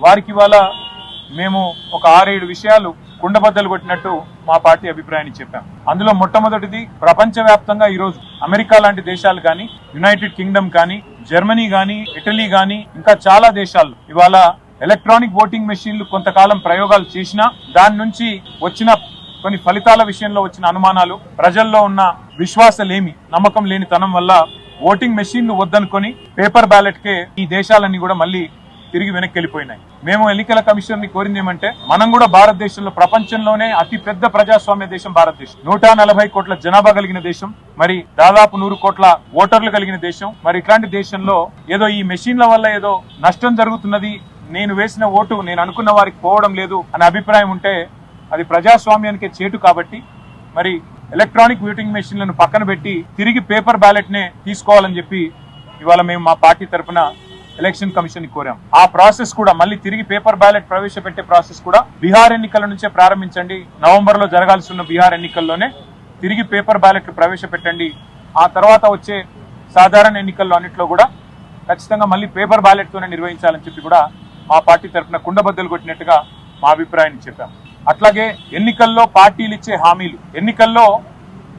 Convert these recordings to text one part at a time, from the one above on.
వారికి ఇవాళ మేము ఒక ఆరేడు విషయాలు కుండబద్దలు కొట్టినట్టు మా పార్టీ అభిప్రాయాన్ని చెప్పాం. అందులో మొట్టమొదటిది ప్రపంచవ్యాప్తంగా ఈరోజు అమెరికా లాంటి దేశాలు కానీ యునైటెడ్ కింగ్డమ్ కానీ జర్మనీ కానీ ఇటలీ కానీ ఇంకా చాలా దేశాలు ఇవాళ ఎలక్ట్రానిక్ ఓటింగ్ మెషిన్లు కొంతకాలం ప్రయోగాలు చేసినా దాని నుంచి వచ్చిన కొన్ని ఫలితాల విషయంలో వచ్చిన అనుమానాలు ప్రజల్లో ఉన్న విశ్వాసలేమి నమ్మకం లేని తనం వల్ల ఓటింగ్ మెషిన్లు వద్దనుకొని పేపర్ బ్యాలెట్కే ఈ దేశాలన్నీ కూడా మళ్ళీ తిరిగి వెనక్కి వెళ్ళిపోయినాయి. మేము ఎన్నికల కమిషన్ని కోరింది ఏమంటే మనం కూడా భారతదేశంలో ప్రపంచంలోనే అతి పెద్ద ప్రజాస్వామ్య దేశం భారతదేశం. నూట నలభై కోట్ల జనాభా కలిగిన దేశం మరి దాదాపు నూరు కోట్ల ఓటర్లు కలిగిన దేశం. మరి ఇట్లాంటి దేశంలో ఏదో ఈ మెషిన్ల వల్ల ఏదో నష్టం జరుగుతున్నది నేను వేసిన ఓటు నేను అనుకున్న వారికి పోవడం లేదు అనే అభిప్రాయం ఉంటే అది ప్రజాస్వామ్యానికే చేటు కాబట్టి మరి ఎలక్ట్రానిక్ ఓటింగ్ మెషిన్లను పక్కన పెట్టి తిరిగి పేపర్ బ్యాలెట్ నే తీసుకోవాలని చెప్పి ఇవాళ మేము మా పార్టీ తరఫున ఎలక్షన్ కమిషన్ కోరాం. ఆ ప్రాసెస్ కూడా మళ్ళీ తిరిగి పేపర్ బ్యాలెట్ ప్రవేశపెట్టే ప్రాసెస్ కూడా బీహార్ ఎన్నికల నుంచే ప్రారంభించండి. నవంబర్లో జరగాల్సి ఉన్న బీహార్ ఎన్నికల్లోనే తిరిగి పేపర్ బ్యాలెట్లు ప్రవేశపెట్టండి. ఆ తర్వాత వచ్చే సాధారణ ఎన్నికల్లో అన్నింటిలో కూడా ఖచ్చితంగా మళ్ళీ పేపర్ బ్యాలెట్తోనే నిర్వహించాలని చెప్పి కూడా మా పార్టీ తరఫున కుండబద్దలు కొట్టినట్టుగా మా అభిప్రాయాన్ని చెప్పాం. అట్లాగే ఎన్నికల్లో పార్టీలు ఇచ్చే హామీలు ఎన్నికల్లో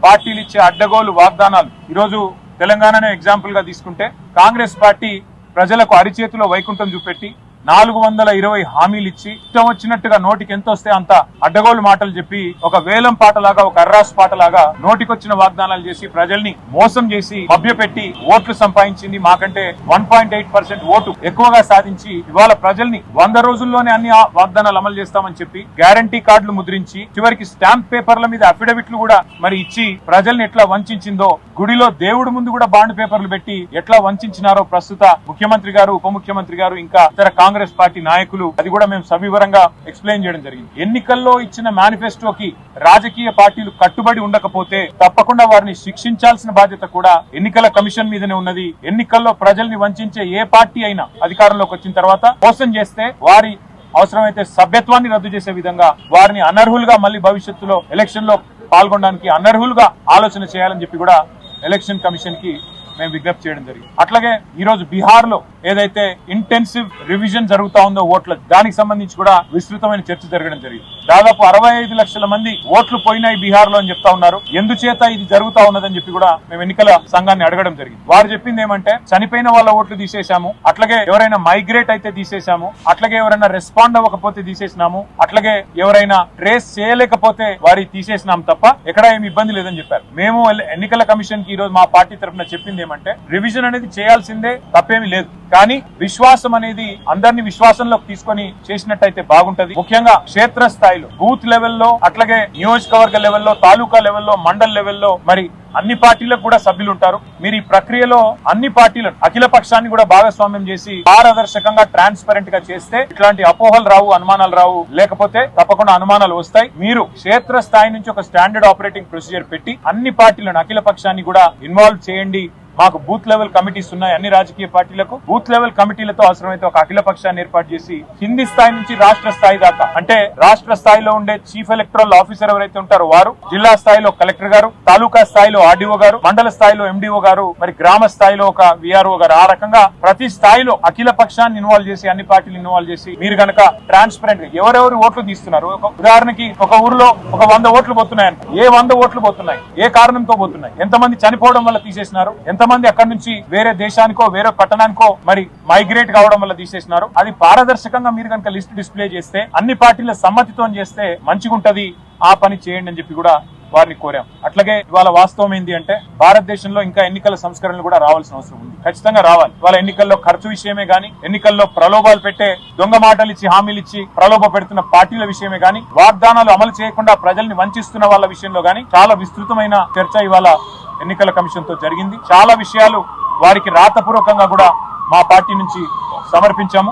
పార్టీలు ఇచ్చే అడ్డగోలు వాగ్దానాలు ఈరోజు తెలంగాణనే ఎగ్జాంపుల్గా తీసుకుంటే కాంగ్రెస్ పార్టీ ప్రజలకు అరిచేతిలో వైకుంఠం చూపెట్టి నాలుగు వందల ఇరవై హామీలు ఇచ్చి ఇష్టం వచ్చినట్టుగా నోటికి ఎంత వస్తే అంత అడ్డగోలు మాటలు చెప్పి ఒక వేలం పాటలాగా ఒక అర్రాస్ పాటలాగా నోటికొచ్చిన వాగ్దానాలు చేసి ప్రజల్ని మోసం చేసి మభ్యపెట్టి ఓట్లు సంపాదించింది మాకంటే one point eight percent vote ఎక్కువగా సాధించి ఇవాళ ప్రజల్ని వంద రోజుల్లోనే అన్ని ఆ వాగ్దానాలు అమలు చేస్తామని చెప్పి గ్యారంటీ కార్డులు ముద్రించి చివరికి స్టాంప్ పేపర్ల మీద అఫిడవిట్లు కూడా మరి ఇచ్చి ప్రజల్ని ఎట్లా వంచిందో గుడిలో దేవుడి ముందు కూడా బాండ్ పేపర్లు పెట్టి ఎట్లా వంచినారో ప్రస్తుత ముఖ్యమంత్రి గారు ఉప ముఖ్యమంత్రి గారు ఇంకా ఇతర కాంగ్రెస్ పార్టీ నాయకులు అది కూడా మేము సవివరంగా ఎక్స్ప్లెయిన్ చేయడం జరిగింది. ఎన్నికల్లో ఇచ్చిన మేనిఫెస్టోకి రాజకీయ పార్టీలు కట్టుబడి ఉండకపోతే తప్పకుండా వారిని శిక్షించాల్సిన బాధ్యత కూడా ఎన్నికల కమిషన్ మీదనే ఉన్నది. ఎన్నికల్లో ప్రజల్ని వంచే ఏ పార్టీ అయినా అధికారంలోకి వచ్చిన తర్వాత మోసం చేస్తే వారి అవసరమైతే సభ్యత్వాన్ని రద్దు చేసే విధంగా వారిని అనర్హులుగా మళ్ళీ భవిష్యత్తులో ఎలక్షన్లో పాల్గొనడానికి అనర్హులుగా ఆలోచన చేయాలని చెప్పి కూడా ఎలక్షన్ కమిషన్కి మేము విజ్ఞప్తి చేయడం జరిగింది. అట్లాగే ఈ రోజు బీహార్లో ఏదైతే ఇంటెన్సివ్ రివిజన్ జరుగుతా ఉందో ఓట్ల దానికి సంబంధించి కూడా విస్తృతమైన చర్చ జరగడం జరిగింది. దాదాపు అరవై ఐదు లక్షల మంది ఓట్లు పోయినాయి బీహార్లో అని చెప్తా ఉన్నారు. ఎందుచేత ఇది జరుగుతా ఉన్నదని చెప్పి కూడా మేము ఎన్నికల సంఘాన్ని అడగడం జరిగింది. వారు చెప్పింది ఏమంటే చనిపోయిన వాళ్ళ ఓట్లు తీసేశాము అట్లాగే ఎవరైనా మైగ్రేట్ అయితే తీసేశాము అట్లాగే ఎవరైనా రెస్పాండ్ అవ్వకపోతే తీసేసినాము అట్లాగే ఎవరైనా ట్రేస్ చేయలేకపోతే వారి తీసేసినాం తప్ప ఎక్కడ ఏమి ఇబ్బంది లేదని చెప్పారు. మేము ఎన్నికల కమిషన్కి ఈ రోజు మా పార్టీ తరఫున చెప్పింది ఏమంటే రివిజన్ అనేది చేయాల్సిందే తప్పేమీ లేదు. కానీ విశ్వాసం అనేది అందరినీ విశ్వాసంలోకి తీసుకొని చేసినట్టయితే బాగుంటది. ముఖ్యంగా క్షేత్ర స్థాయిలో బూత్ లెవెల్లో అట్లాగే నియోజకవర్గ లెవెల్లో తాలూకా లెవెల్లో మండల్ లెవెల్లో మరి అన్ని పార్టీలకు కూడా సభ్యులు ఉంటారు మీరు ఈ ప్రక్రియలో అన్ని పార్టీలను అఖిల పక్షాన్ని కూడా భాగస్వామ్యం చేసి పారదర్శకంగా ట్రాన్స్పరెంట్గా చేస్తే ఇట్లాంటి అపోహలు రావు అనుమానాలు రావు. లేకపోతే తప్పకుండా అనుమానాలు వస్తాయి. మీరు క్షేత్ర స్థాయి నుంచి ఒక స్టాండర్డ్ ఆపరేటింగ్ ప్రొసీజర్ పెట్టి అన్ని పార్టీలను అఖిల పక్షాన్ని కూడా ఇన్వాల్వ్ చేయండి. మాకు బూత్ లెవెల్ కమిటీస్ ఉన్నాయి అన్ని రాజకీయ పార్టీలకు. బూత్ లెవెల్ కమిటీలతో అవసరమైతే ఒక అఖిల పక్షాన్ని ఏర్పాటు చేసి కింది స్థాయి నుంచి రాష్ట్ర స్థాయి దాకా అంటే రాష్ట్ర స్థాయిలో ఉండే చీఫ్ ఎలక్టరల్ ఆఫీసర్ ఎవరైతే ఉంటారో వారు జిల్లా స్థాయిలో కలెక్టర్ గారు తాలూకా స్థాయిలో ఆర్డీఓ గారు మండల స్థాయిలో ఎండిఓ గారు మరి గ్రామ స్థాయిలో ఒక విఆర్ఓ గారు. ఆ రకంగా ప్రతి స్థాయిలో అఖిల పక్షాన్ని ఇన్వాల్వ్ చేసి అన్ని పార్టీలు ఇన్వాల్వ్ చేసి మీరు గనక ట్రాన్స్పరెంట్గా ఎవరెవరు ఓట్లు తీస్తున్నారు? ఉదాహరణకి ఒక ఊర్లో ఒక వంద ఓట్లు పోతున్నాయని ఏ వంద ఓట్లు పోతున్నాయి? ఏ కారణంతో పోతున్నాయి? ఎంతమంది చనిపోవడం వల్ల తీసేసినారు? ఎంతమంది అక్కడి నుంచి వేరే దేశానికో వేరే పట్టణానికో మరి మైగ్రేట్ కావడం వల్ల తీసేసినారు. అది పారదర్శకంగా మీరు కనుక లిస్ట్ డిస్ప్లే చేస్తే అన్ని పార్టీల సమ్మతితో చేస్తే మంచిగుంటది. ఆ పని చేయండి అని చెప్పి కూడా వారిని కోరాం. అట్లాగే ఇవాళ వాస్తవం ఏంటి అంటే భారతదేశంలో ఇంకా ఎన్నికల సంస్కరణలు కూడా రావాల్సిన అవసరం ఉంది. ఖచ్చితంగా రావాలి. ఇవాళ ఎన్నికల్లో ఖర్చు విషయమే గాని ఎన్నికల్లో ప్రలోభాలు పెట్టే దొంగ మాటలు ఇచ్చి హామీలు ఇచ్చి ప్రలోభ పెడుతున్న పార్టీల విషయమే గాని వాగ్దానాలు అమలు చేయకుండా ప్రజల్ని వంచిస్తున్న వాళ్ళ విషయంలో గాని చాలా విస్తృతమైన చర్చ ఇవాళ ఎన్నికల కమిషన్తో జరిగింది. చాలా విషయాలు వారికి రాతపూర్వకంగా కూడా మా పార్టీ నుంచి సమర్పించాము.